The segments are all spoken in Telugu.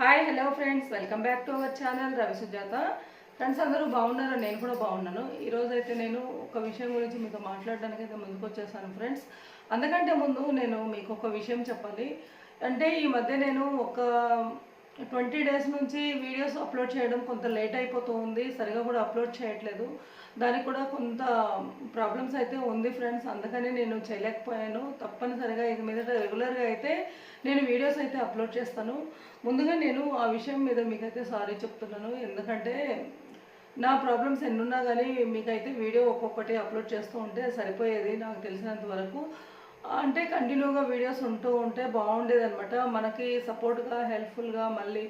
Hi hello friends welcome back to our channel Ravi Sujatha friends అందరూ బాగున్నారు? నేను కూడా బాగున్నాను. ఈరోజు అయితే నేను ఒక విషయం గురించి మీతో మాట్లాడడానికి అయితే ముందుకు వచ్చేసాను ఫ్రెండ్స్ అందుకంటే ముందు నేను మీకు ఒక విషయం చెప్పాలి. అంటే ఈ మధ్య నేను ఒక ట్వంటీ డేస్ నుంచి వీడియోస్ అప్లోడ్ చేయడం కొంత లేట్ అయిపోతూ ఉంది సరిగా కూడా అప్లోడ్ చేయట్లేదు. దానికి కూడా కొంత ప్రాబ్లమ్స్ అయితే ఉంది ఫ్రెండ్స్ అందుకని నేను చేయలేకపోయాను. తప్పనిసరిగా ఇక మీద రెగ్యులర్గా అయితే నేను వీడియోస్ అయితే అప్లోడ్ చేస్తాను. ముందుగా నేను ఆ విషయం మీద మీకైతే సారీ చెప్తున్నాను. ఎందుకంటే నా ప్రాబ్లమ్స్ ఎన్నున్నా కానీ మీకైతే వీడియో ఒక్కొక్కటి అప్లోడ్ చేస్తూ ఉంటే సరిపోయేది నాకు తెలిసినంత వరకు. అంటే కంటిన్యూగా వీడియోస్ ఉంటూ ఉంటే బాగుండేది అనమాట మనకి సపోర్ట్గా హెల్ప్ఫుల్గా మళ్ళీ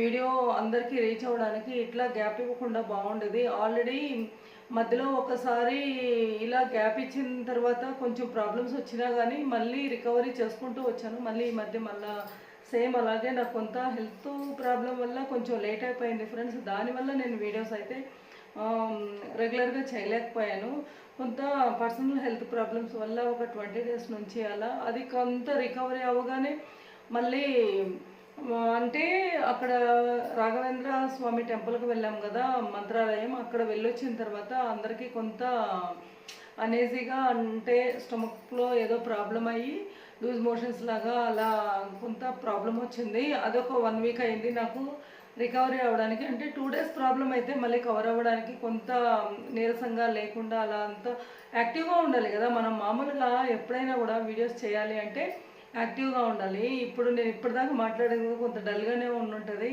వీడియో అందరికీ రీచ్ అవ్వడానికి ఇట్లా గ్యాప్ ఇవ్వకుండా బాగుండేది. ఆల్రెడీ మధ్యలో ఒకసారి ఇలా గ్యాప్ ఇచ్చిన తర్వాత కొంచెం ప్రాబ్లమ్స్ వచ్చినా కానీ మళ్ళీ రికవరీ చేసుకుంటూ వచ్చాను. మళ్ళీ ఈ మధ్య మళ్ళీ సేమ్ అలాగే నాకు కొంత హెల్త్ ప్రాబ్లం వల్ల కొంచెం లేట్ అయిపోయింది ఫ్రెండ్స్. దానివల్ల నేను వీడియోస్ అయితే రెగ్యులర్గా చేయలేకపోయాను. కొంత పర్సనల్ హెల్త్ ప్రాబ్లమ్స్ వల్ల ఒక ట్వంటీ డేస్ నుంచి అలా. అది కొంత రికవరీ అవ్వగానే మళ్ళీ అంటే అక్కడ రాఘవేంద్ర స్వామి టెంపుల్కి వెళ్ళాం కదా మంత్రాలయం. అక్కడ వెళ్ళొచ్చిన తర్వాత అందరికీ కొంత అనేజీగా అంటే స్టమక్లో ఏదో ప్రాబ్లం అయ్యి లూజ్ మోషన్స్ లాగా అలా కొంత ప్రాబ్లం వచ్చింది. అదొక వన్ వీక్ అయింది నాకు. రికవరీ అవ్వడానికి అంటే టూ డేస్ ప్రాబ్లం అయితే మళ్ళీ కవర్ అవ్వడానికి కొంత నీరసంగా లేకుండా అలా అంత యాక్టివ్గా ఉండాలి కదా. మనం మామూలుగా ఎప్పుడైనా కూడా వీడియోస్ చేయాలి అంటే యాక్టివ్గా ఉండాలి. ఇప్పుడు నేను ఇప్పటిదాకా మాట్లాడేది కొంత డల్గానే ఉండుంటుంది.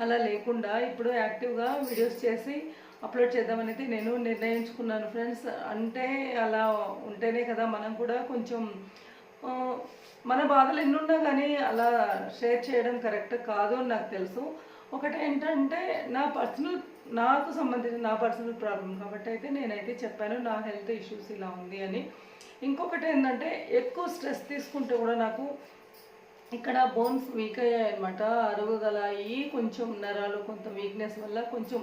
అలా లేకుండా ఇప్పుడు యాక్టివ్గా వీడియోస్ చేసి అప్లోడ్ చేద్దామనేది నేను నిర్ణయించుకున్నాను. ఫ్రెండ్స్ అంటే అలా ఉంటేనే కదా మనం కూడా కొంచెం మన బాధలు ఎన్నున్నా కానీ అలా షేర్ చేయడం కరెక్ట్ కాదు అని నాకు తెలుసు. ఒకటి ఏంటంటే నా పర్సనల్ నాకు సంబంధించిన నా పర్సనల్ ప్రాబ్లం కాబట్టి అయితే నేనైతే చెప్పాను నా హెల్త్ ఇష్యూస్ ఇలా ఉంది అని. ఇంకొకటి ఏంటంటే ఎక్కువ స్ట్రెస్ తీసుకుంటే కూడా నాకు ఇక్కడ బోన్స్ వీక్ అయ్యాయి అనమాట అరుగుదల అయ్యి కొంచెం నరాలు కొంత వీక్నెస్ వల్ల కొంచెం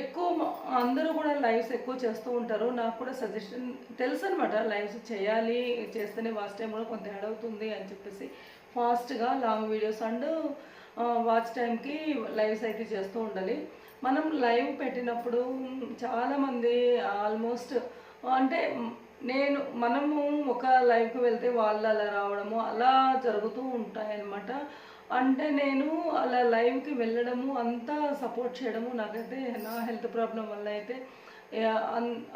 ఎక్కువ అందరూ కూడా లైవ్స్ ఎక్కువ చేస్తూ ఉంటారు. నాకు కూడా సజెషన్ తెలుసు అనమాట లైవ్స్ చేయాలి చేస్తేనే వాచ్ టైం కూడా కొంత యాడ్ అవుతుంది అని చెప్పేసి. ఫాస్ట్గా లాంగ్ వీడియోస్ అండ్ వాచ్ టైంకి లైవ్స్ అయితే చేస్తూ ఉండాలి. మనం లైవ్ పెట్టినప్పుడు చాలామంది ఆల్మోస్ట్ అంటే నేను మనము ఒక లైవ్కి వెళ్తే వాళ్ళు అలా రావడము అలా జరుగుతూ ఉంటాయన్నమాట. అంటే నేను అలా లైవ్కి వెళ్ళడము అంతా సపోర్ట్ చేయడము నాకైతే నా హెల్త్ ప్రాబ్లం వల్ల అయితే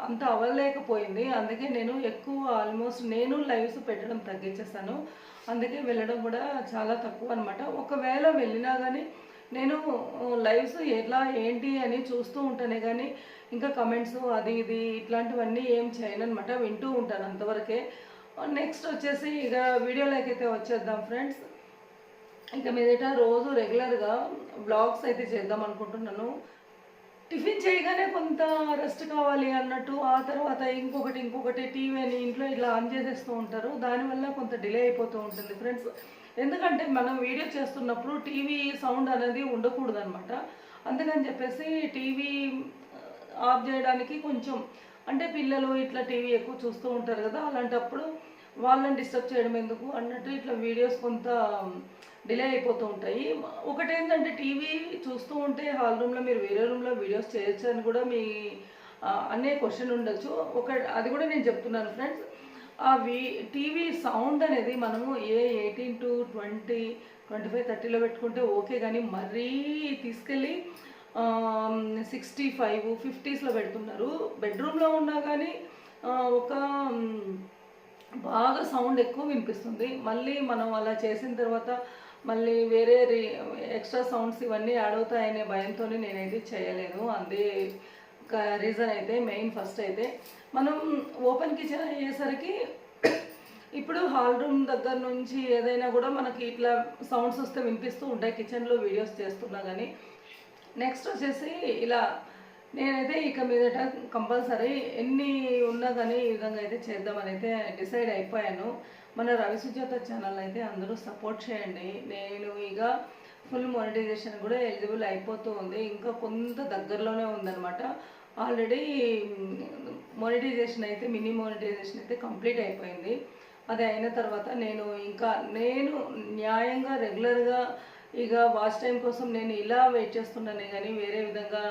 అంత అవ్వలేకపోయింది. అందుకే నేను ఎక్కువ ఆల్మోస్ట్ నేను లైవ్స్ పెట్టడం తగ్గించేస్తాను అందుకే వెళ్ళడం కూడా చాలా తక్కువ అనమాట ఒకవేళ వెళ్ళినా కానీ నేను లైవ్స్ ఎలా ఏంటి అని చూస్తూ ఉంటానే కానీ ఇంకా కమెంట్స్ అది ఇది ఇట్లాంటివన్నీ ఏం చేయను అనమాట వింటూ ఉంటాను అంతవరకే. నెక్స్ట్ వచ్చేసి ఇక వీడియోలోకి అయితే వచ్చేద్దాం ఫ్రెండ్స్ ఇంకా మీదట రోజు రెగ్యులర్గా బ్లాగ్స్ అయితే చేద్దాం అనుకుంటున్నాను. టిఫిన్ చేయగానే కొంత రెస్ట్ కావాలి అన్నట్టు ఆ తర్వాత ఇంకొకటి ఇంకొకటి టీవీ అని ఇంట్లో ఇట్లా ఆన్ చేసేస్తూ ఉంటారు. దానివల్ల కొంత డిలే అయిపోతూ ఉంటుంది ఫ్రెండ్స్ ఎందుకంటే మనం వీడియో చేస్తున్నప్పుడు టీవీ సౌండ్ అనేది ఉండకూడదు అనమాట అందుకని చెప్పేసి టీవీ ఆఫ్ చేయడానికి కొంచెం అంటే పిల్లలు ఇట్లా టీవీ ఎక్కువ చూస్తూ ఉంటారు కదా అలాంటప్పుడు వాళ్ళని డిస్టర్బ్ చేయడం ఎందుకు అన్నట్టు ఇట్లా వీడియోస్ కొంత డిలే అయిపోతూ ఉంటాయి. ఒకటి ఏంటంటే టీవీ చూస్తూ ఉంటే హాల్ రూమ్లో మీరు వేరే రూమ్లో వీడియోస్ చేయొచ్చు అని కూడా మీ అనే క్వశ్చన్ ఉండొచ్చు. ఒక అది కూడా నేను చెప్తున్నాను ఫ్రెండ్స్ ఆ వీ టీవీ సౌండ్ అనేది మనము ఏ eighteen to twenty twenty five థర్టీలో పెట్టుకుంటే ఓకే కానీ మరీ తీసుకెళ్ళి సిక్స్టీ ఫైవ్ ఫిఫ్టీస్లో పెడుతున్నారు. బెడ్రూమ్లో ఉన్నా కానీ ఒక బాగా సౌండ్ ఎక్కువ వినిపిస్తుంది. మళ్ళీ మనం అలా చేసిన తర్వాత మళ్ళీ వేరే రీ ఎక్స్ట్రా సౌండ్స్ ఇవన్నీ యాడ్ అవుతాయనే భయంతో నేనైతే చేయలేను అందే రీజన్ అయితే మెయిన్ ఫస్ట్ అయితే. మనం ఓపెన్ కిచెన్ అయ్యేసరికి ఇప్పుడు హాల్ రూమ్ దగ్గర నుంచి ఏదైనా కూడా మనకి ఇట్లా సౌండ్స్ వస్తే వినిపిస్తూ ఉంటాయి. కిచెన్లో వీడియోస్ చేస్తున్నా కానీ నెక్స్ట్ వచ్చేసి ఇలా నేనైతే ఇక మీదట కంపల్సరీ ఎన్ని ఉన్నా కానీ ఈ విధంగా అయితే చేద్దామని అయితే డిసైడ్ అయిపోయాను. మన రవి సుజాత ఛానల్ అయితే అందరూ సపోర్ట్ చేయండి. నేను ఇక ఫుల్ మానిటైజేషన్ కూడా ఎలిజిబుల్ అయిపోతూ ఉంది. ఇంకా కొంత దగ్గరలోనే ఉందన్నమాట. ఆల్రెడీ మానిటైజేషన్ అయితే మినీ మానిటైజేషన్ అయితే కంప్లీట్ అయిపోయింది. అది అయిన తర్వాత నేను ఇంకా నేను న్యాయంగా రెగ్యులర్గా ఇక వాచ్ టైం కోసం నేను ఇలా వెయిట్ చేస్తున్నానే కానీ వేరే విధంగా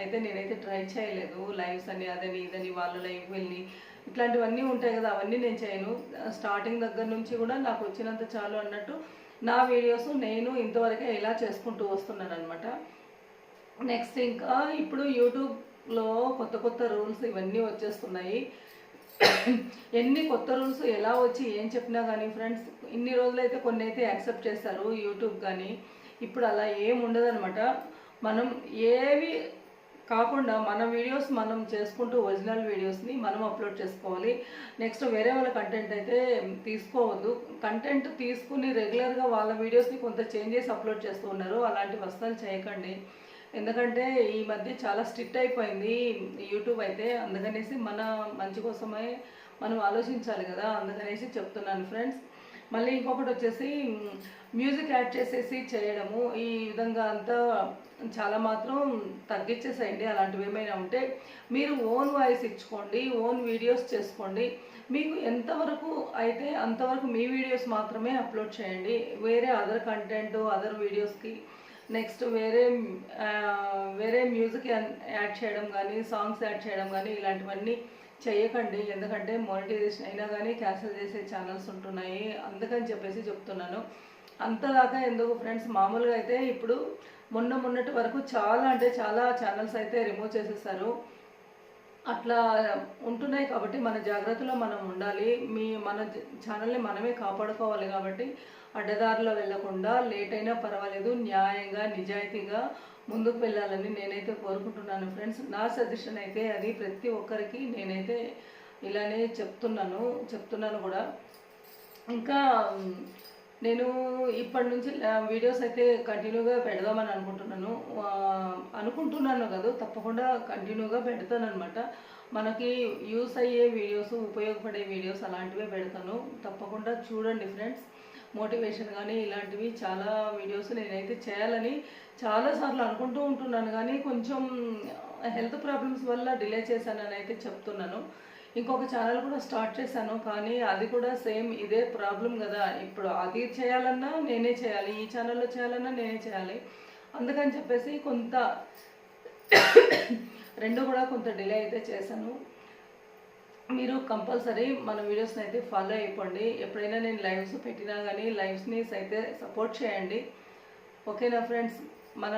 అయితే నేనైతే ట్రై చేయలేదు. లైవ్స్ అని అదని ఇదని వాళ్ళ లైవ్ వెళ్ళి ఇట్లాంటివన్నీ ఉంటాయి కదా అవన్నీ నేను చేయను. స్టార్టింగ్ దగ్గర నుంచి కూడా నాకు వచ్చినంత చాలు అన్నట్టు నా వీడియోస్ నేను ఇంతవరకే ఇలా చేసుకుంటూ వస్తున్నాను అనమాట నెక్స్ట్ ఇంకా ఇప్పుడు యూట్యూబ్లో కొత్త కొత్త రూల్స్ ఇవన్నీ వచ్చేస్తున్నాయి. ఎన్ని కొత్త రూల్స్ ఎలా వచ్చి ఏం చెప్పినా కానీ ఫ్రెండ్స్ ఇన్ని రోజులైతే కొన్ని అయితే యాక్సెప్ట్ చేస్తారు యూట్యూబ్ కానీ ఇప్పుడు అలా ఏం మనం ఏవి కాకుండా మన వీడియోస్ మనం చేసుకుంటూ ఒరిజినల్ వీడియోస్ని మనం అప్లోడ్ చేసుకోవాలి. నెక్స్ట్ వేరే వాళ్ళ కంటెంట్ అయితే తీసుకోవద్దు. కంటెంట్ తీసుకుని రెగ్యులర్గా వాళ్ళ వీడియోస్ని కొంత చేంజెస్ అప్లోడ్ చేస్తూ ఉన్నారు. అలాంటి వస్తువులు చేయకండి. ఎందుకంటే ఈ మధ్య చాలా స్ట్రిక్ట్ అయిపోయింది యూట్యూబ్ అయితే. అందుకనేసి మన మంచి కోసమే మనం ఆలోచించాలి కదా. అందుకనేసి చెప్తున్నాను ఫ్రెండ్స్. మళ్ళీ ఇంకొకటి వచ్చేసి మ్యూజిక్ యాడ్ చేసేసి చేయడము. ఈ విధంగా అంతా చాలా మాత్రం తగ్గించేసేయండి అలాంటివి ఏమైనా ఉంటే మీరు ఓన్ వాయిస్ ఇచ్చుకోండి ఓన్ వీడియోస్ చేసుకోండి. మీకు ఎంతవరకు అయితే అంతవరకు మీ వీడియోస్ మాత్రమే అప్లోడ్ చేయండి. వేరే అదర్ కంటెంట్ అదర్ వీడియోస్కి నెక్స్ట్ వేరే వేరే మ్యూజిక్ యాడ్ చేయడం కానీ సాంగ్స్ యాడ్ చేయడం కానీ ఇలాంటివన్నీ చేయకండి. ఎందుకంటే మానిటైజేషన్ అయినా కానీ క్యాన్సిల్ చేసే ఛానల్స్ ఉంటున్నాయి. అందుకని చెప్పేసి చెప్తున్నాను. అంతదాకా ఎందుకు ఫ్రెండ్స్ మామూలుగా అయితే ఇప్పుడు మొన్న మొన్నటి వరకు చాలా అంటే చాలా ఛానల్స్ అయితే రిమూవ్ చేసేసారు. అట్లా ఉంటున్నాయి కాబట్టి మన జాగ్రత్తలో మనం ఉండాలి. మీ మన ఛానల్ని మనమే కాపాడుకోవాలి కాబట్టి అడ్డదారిలో వెళ్ళకుండా లేట్ అయినా పర్వాలేదు న్యాయంగా నిజాయితీగా ముందుకు వెళ్ళాలని నేనైతే కోరుకుంటున్నాను ఫ్రెండ్స్. నా సజెషన్ అయితే అది ప్రతి ఒక్కరికి నేనైతే ఇలానే చెప్తున్నాను చెప్తున్నాను కూడా. ఇంకా నేను ఇప్పటి నుంచి వీడియోస్ అయితే కంటిన్యూగా పెడదామని అనుకుంటున్నాను. అనుకుంటున్నాను కదా తప్పకుండా కంటిన్యూగా పెడతాను అనమాట మనకి యూస్ అయ్యే వీడియోస్ ఉపయోగపడే వీడియోస్ అలాంటివే పెడతాను. తప్పకుండా చూడండి ఫ్రెండ్స్ మోటివేషన్ కానీ ఇలాంటివి చాలా వీడియోస్ నేనైతే చేయాలని చాలాసార్లు అనుకుంటూ ఉంటున్నాను. కానీ కొంచెం హెల్త్ ప్రాబ్లమ్స్ వల్ల డిలే చేశానని అయితే చెప్తున్నాను. ఇంకొక ఛానల్ కూడా స్టార్ట్ చేశాను కానీ అది కూడా సేమ్ ఇదే ప్రాబ్లం కదా. ఇప్పుడు అది చేయాలన్నా నేనే చేయాలి ఈ ఛానల్లో చేయాలన్నా నేనే చేయాలి. అందుకని చెప్పేసి కొంత రెండు కూడా కొంత డిలే అయితే చేశాను. మీరు కంపల్సరీ మన వీడియోస్ని అయితే ఫాలో అయిపోండి. ఎప్పుడైనా నేను లైవ్స్ పెట్టినా కానీ లైవ్స్ని అయితే సపోర్ట్ చేయండి. ఓకేనా ఫ్రెండ్స్ మన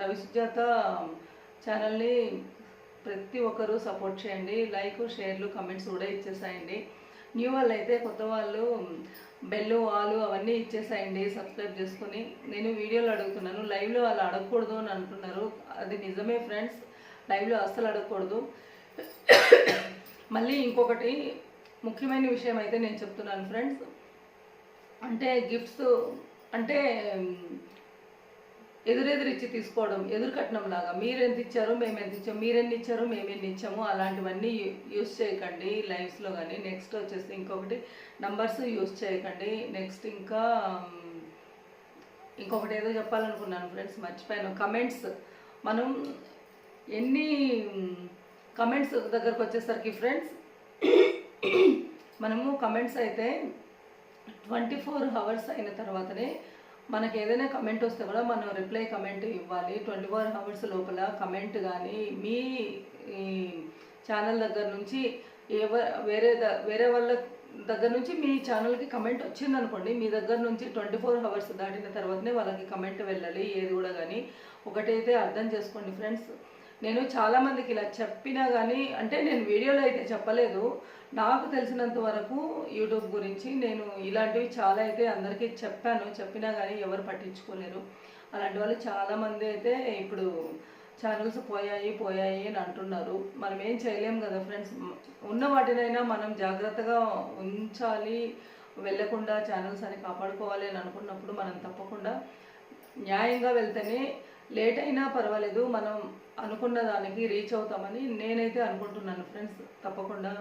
రవి సుజాత ఛానల్ని ప్రతి ఒక్కరూ సపోర్ట్ చేయండి. లైక్ షేర్లు కమెంట్స్ కూడా ఇచ్చేసాయండి. న్యూ వాళ్ళు అయితే కొత్త వాళ్ళు బెల్లు ఆలు అవన్నీ ఇచ్చేసాయండి. సబ్స్క్రైబ్ చేసుకుని. నేను వీడియోలు అడుగుతున్నాను. లైవ్లో వాళ్ళు అడగకూడదు అని అంటున్నారు. అది నిజమే ఫ్రెండ్స్. లైవ్లో అస్సలు అడగకూడదు. మళ్ళీ ఇంకొకటి ముఖ్యమైన విషయం అయితే నేను చెప్తున్నాను ఫ్రెండ్స్. అంటే గిఫ్ట్స్ అంటే ఎదురెదురిచ్చి ఇచ్చి తీసుకోవడం ఎదురుకట్నం లాగా మీరు ఎంత ఇచ్చారు మేము ఎంత ఇచ్చాము మీరు ఎన్ని ఇచ్చారో మేము ఎన్ని ఇచ్చాము అలాంటివన్నీ యూస్ చేయకండి లైఫ్స్లో కానీ. నెక్స్ట్ వచ్చేసి ఇంకొకటి నంబర్స్ యూస్ చేయకండి. నెక్స్ట్ ఇంకా ఇంకొకటి ఏదో చెప్పాలనుకున్నాను ఫ్రెండ్స్ మర్చిపోయాను. కమెంట్స్ మనం ఎన్ని కమెంట్స్ దగ్గరకు వచ్చేసరికి ఫ్రెండ్స్ మనము కమెంట్స్ అయితే ట్వంటీ ఫోర్ అవర్స్ అయిన తర్వాతనే మనకి ఏదైనా కమెంట్ వస్తే కూడా మనం రిప్లై కమెంట్ ఇవ్వాలి. ట్వంటీ ఫోర్ అవర్స్ లోపల కమెంట్ కానీ మీ ఛానల్ దగ్గర నుంచి ఎవ వేరే ద- వేరే వాళ్ళ దగ్గర నుంచి మీ ఛానల్కి కమెంట్ వచ్చిందనుకోండి మీ దగ్గర నుంచి ట్వంటీ ఫోర్ అవర్స్ దాటిన తర్వాతనే వాళ్ళకి కమెంట్ వెళ్ళాలి. ఏది కూడా కానీ ఒకటైతే అర్థం చేసుకోండి. ఫ్రెండ్స్ నేను చాలా మందికి ఇలా చెప్పినా కానీ అంటే నేను వీడియోలో అయితే చెప్పలేదు. నాకు తెలిసినంత వరకు యూట్యూబ్ గురించి నేను ఇలాంటివి చాలా అయితే అందరికీ చెప్పాను. చెప్పినా కానీ ఎవరు పట్టించుకోలేరు. అలాంటి వాళ్ళు చాలామంది అయితే ఇప్పుడు ఛానల్స్ పోయాయి పోయాయి అని అంటున్నారు. మనం ఏం చేయలేం కదా ఫ్రెండ్స్. ఉన్న వాటినైనా మనం జాగ్రత్తగా ఉంచాలి. వెళ్ళకుండా ఛానల్స్ అని కాపాడుకోవాలి అని అనుకున్నప్పుడు మనం తప్పకుండా న్యాయంగా వెళ్తేనే లేట్ అయినా పర్వాలేదు మనం అనుకున్న దానికి రీచ్ అవుతామని నేనైతే అనుకుంటున్నాను ఫ్రెండ్స్ తప్పకుండా.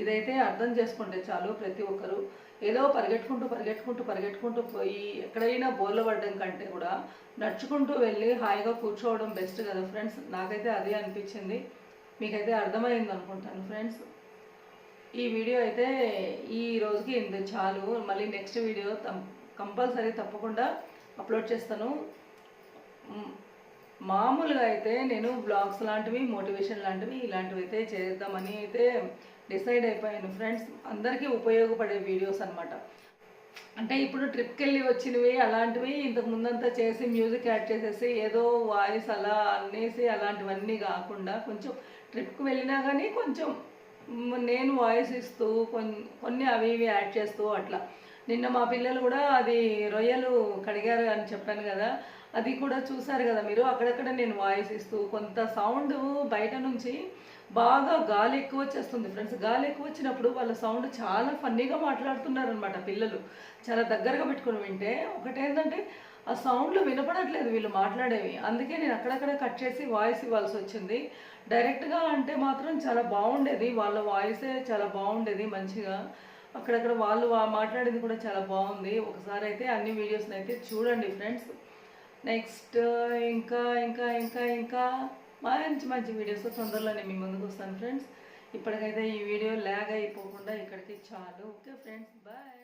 ఇదైతే అర్థం చేసుకుంటే చాలు ప్రతి ఒక్కరు. ఏదో పరిగెట్టుకుంటూ పరిగెట్టుకుంటూ పరిగెట్టుకుంటూ పోయి ఎక్కడైనా బోర్లు పడడం కంటే కూడా నడుచుకుంటూ వెళ్ళి హాయిగా కూర్చోవడం బెస్ట్ కదా ఫ్రెండ్స్ నాకైతే అదే అనిపించింది. మీకైతే అర్థమైంది అనుకుంటాను ఫ్రెండ్స్ ఈ వీడియో అయితే ఈ రోజుకి ఇంత చాలు. మళ్ళీ నెక్స్ట్ వీడియో కంపల్సరీ తప్పకుండా అప్లోడ్ చేస్తాను. మామూలుగా అయితే నేను బ్లాగ్స్ లాంటివి మోటివేషన్ లాంటివి ఇలాంటివి అయితే చేద్దామని అయితే డిసైడ్ అయిపోయాను. ఫ్రెండ్స్ అందరికీ ఉపయోగపడే వీడియోస్ అన్నమాట. అంటే ఇప్పుడు ట్రిప్కి వెళ్ళి వచ్చినవి అలాంటివి ఇంతకు ముందంతా చేసి మ్యూజిక్ యాడ్ చేసేసి ఏదో వాయిస్ అలా అనేసి అలాంటివన్నీ కాకుండా కొంచెం ట్రిప్కి వెళ్ళినా కానీ కొంచెం నేను వాయిస్ ఇస్తూ కొన్ని కొన్ని అవి ఇవి యాడ్ చేస్తూ అట్లా నిన్న మా పిల్లలు కూడా అది రొయ్యలు కడిగారు అని చెప్పాను కదా అది కూడా చూసారు కదా మీరు అక్కడక్కడ నేను వాయిస్ ఇస్తూ కొంత సౌండ్ బయట నుంచి బాగా గాలి ఎక్కువ వచ్చేస్తుంది ఫ్రెండ్స్. గాలి ఎక్కువ వచ్చినప్పుడు వాళ్ళ సౌండ్ చాలా ఫన్నీగా మాట్లాడుతున్నారు అనమాట పిల్లలు. చాలా దగ్గరగా పెట్టుకుని వింటే ఒకటేంటంటే ఆ సౌండ్లు వినపడట్లేదు వీళ్ళు మాట్లాడేవి. అందుకే నేను అక్కడక్కడ కట్ చేసి వాయిస్ ఇవ్వాల్సి వచ్చింది. డైరెక్ట్గా అంటే మాత్రం చాలా బాగుండేది. వాళ్ళ వాయిసే చాలా బాగుండేది మంచిగా. అక్కడక్కడ వాళ్ళు మాట్లాడేది కూడా చాలా బాగుంది. ఒకసారి అయితే అన్ని వీడియోస్ని అయితే చూడండి ఫ్రెండ్స్ నెక్స్ట్ ఇంకా ఇంకా ఇంకా ఇంకా మంచి మంచి వీడియోస్ తొందరలోనే మీ ముందుకు వస్తాను ఫ్రెండ్స్ ఇప్పటికైతే ఈ వీడియో ల్యాగ్ అయిపోకుండా ఇక్కడికి చాలు. Okay friends bye